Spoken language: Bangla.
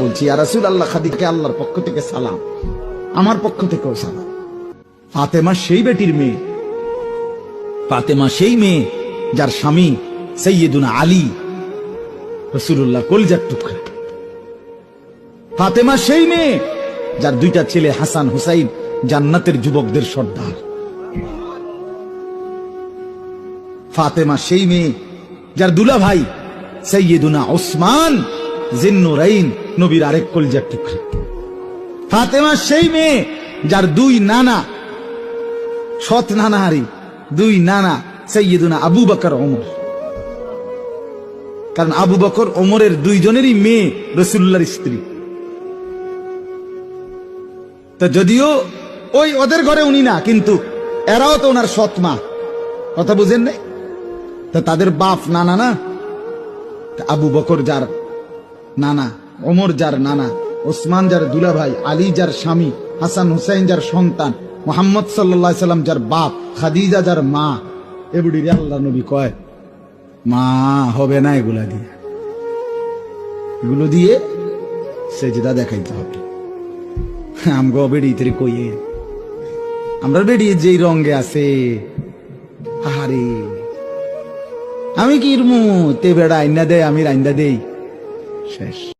বলছি আর আল্লাহ খাদিকে আল্লাহর পক্ষ থেকে সালাম। আমার পক্ষ থেকেও সালাম। ফাতেমা সেই বেটির মেয়ে। ফাতেমা সেই মেয়ে যার স্বামী সৈয়দুনা আলী রসুল্লাহ কলজার টুকরা। ফাতেমা সেই মেয়ে যার দুইটা ছেলে হাসান হুসাইন জান্নাতের যুবকদের সর্দার। ফাতেমা সেই মেয়ে যার দুলা ভাই সৈয়দুনা ওসমান জিন্নুরাইন, নবীর আরেক কলজার টুকরা। ফাতেমা সেই মেয়ে যার দুই নানা, সৎ নানা হারি দুই নানা সৈয়দুনা আবু বকর ওমর। কারণ আবু বকর ওমরের দুইজনেরই মেয়ে রসুল্লার স্ত্রী। তো যদিও ওই ওদের ঘরে উনি না, কিন্তু এরাও তো ওনার সৎ মা। কথা বুঝেন নাই? তা তাদের বাপ, নানা না? আবু বকর যার নানা, ওমর যার নানা, ওসমান যার দুলাভাই, আলী যার স্বামী, হাসান হুসাইন যার সন্তান, মোহাম্মদ সাল্লাহ সাল্লাম যার বাপ, খাদিজা যার মা এবুড়ি আল্লাহ নবী কয়, মা হবে না এগুলা দিয়ে। এগুলো দিয়ে সে সেজদা দেখাইতে হবে। আমগো বেড়ি তরি কইয়ে আমরা বেরিয়ে যেই রঙে আছে, আহারে, আমি কি ইরমু, তে বেড়া আইনা দেয়, আমি রাইন্দা দেই। Yes.